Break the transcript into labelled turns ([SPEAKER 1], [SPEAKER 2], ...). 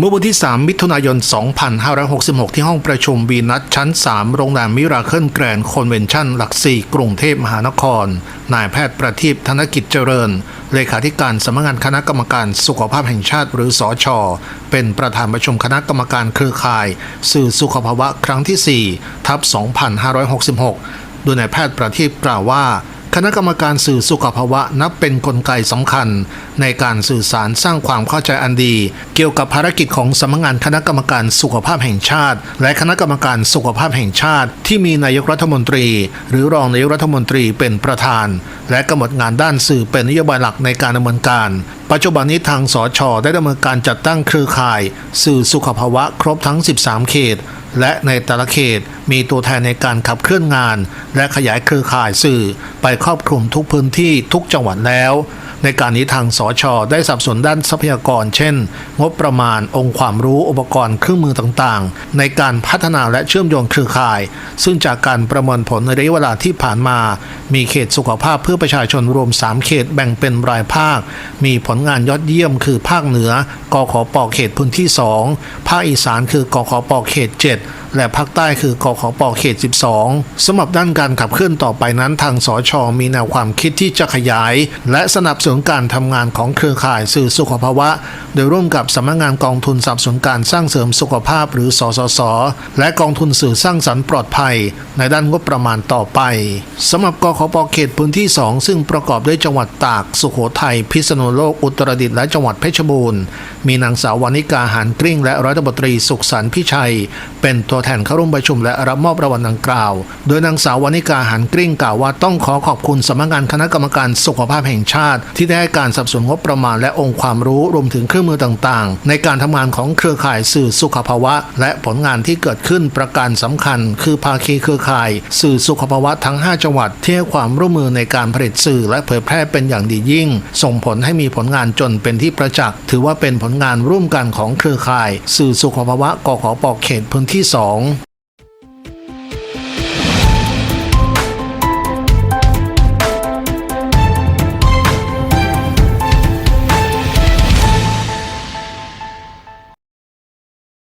[SPEAKER 1] เมื่อวันที่ 3 มิถุนายน 2566 ที่ห้องประชุมวีนัทชั้น 3 โรงแรมมิราเคิลแกรนด์คอนเวนชั่นหลักสี่กรุงเทพมหานคร นายแพทย์ประทีปธนกิจเจริญ เลขาธิการสำนักงานคณะกรรมการสุขภาพแห่งชาติหรือสอชอเป็นประธานประชุมคณะกรรมการเครือข่าย สื่อสุขภาวะครั้งที่ 4 ทับ 2566 โดยนายแพทย์ประทีปกล่าวว่า คณะกรรมการสื่อสุขภาวะนับเป็นนกลไกสำคัญ ในการสื่อสารสร้างความเข้าใจอันดี เกี่ยวกับภารกิจของสำนักงานคณะกรรมการสุขภาพแห่งชาติ และคณะกรรมการสุขภาพแห่งชาติ ที่มีนายกรัฐมนตรี หรือรองนายกรัฐมนตรีเป็นประธาน และกำหนดงานด้านสื่อเป็นนโยบายหลักในการดำเนินการ ปัจจุบันนี้ทางสชได้ดำเนินการจัดตั้งเครือข่าย สื่อสุขภาวะครบทั้ง 13 เขต และในแต่ละเขต มีตัวแทนในการขับเคลื่อนงาน และขยายเครือข่ายสื่อไปครอบคลุมทุกพื้นที่ทุกจังหวัดแล้ว ในการนี้ทางสชได้สับสนุนด้านทรัพยากร เช่น งบประมาณองค์ความรู้อุปกรณ์เครื่องมือต่างๆ ในการพัฒนาและเชื่อมโยงเครือข่าย ซึ่งจากการประเมินผลในระยะเวลาที่ผ่านมา มีเขตสุขภาพเพื่อประชาชนรวม 3 เขตแบ่งเป็นรายภาค มีผลงานยอดเยี่ยมคือภาคเหนือกขปเขตพื้นที่ 2 ภาคอีสานคือกขปเขต 7และภาคใต้คือกขปเขต 12สำหรับด้านการขับเคลื่อนต่อไปนั้นทางสชมีแนวความคิดที่จะขยาย และสนับสนุนการทำงานของเครือข่ายสื่อสุขภาวะ โดยร่วมกับสำนักงานกองทุนสนับสนุนการสร้างเสริมสุขภาพหรือสสส และกองทุนสื่อสร้างสรรค์ปลอดภัย ในด้านงบประมาณต่อไปสำหรับกขปเขตพื้นที่ 2 ซึ่งประกอบด้วยจังหวัดตาก สุโขทัยพิษณุโลกอุตรดิตถ์และจังหวัดเพชรบูรณ์มีนางสาววานิกาหานกริ่งและร้อยตำรวจตรีสุขสันต์พิชัย เป็นตัวแทนเข้าร่วมประชุมและรับมอบรางวัลดังกล่าว โดยนางสาววานิกาหานกริ่งกล่าวว่าต้องขอขอบคุณสำนักงานคณะกรรมการสุขภาพแห่งชาติ ที่ได้ให้การสนับสนุนงบประมาณและองค์ความรู้รวมถึงเครื่องมือต่างๆ ในการทำงานของเครือข่ายสื่อสุขภาวะ และผลงานที่เกิดขึ้นประการสำคัญ คือภาคีเครือข่าย สื่อสุขภาวะทั้ง 5 จังหวัดที่ให้ความร่วมมือในการผลิตสื่อและเผยแพร่เป็นอย่างดียิ่ง ส่งผลให้มีผลงานจนเป็นที่ประจักษ์ถือว่าเป็นผลงานร่วมกันของเครือข่าย สื่อสุขภาวะกขปเขตพื้นที่ 2红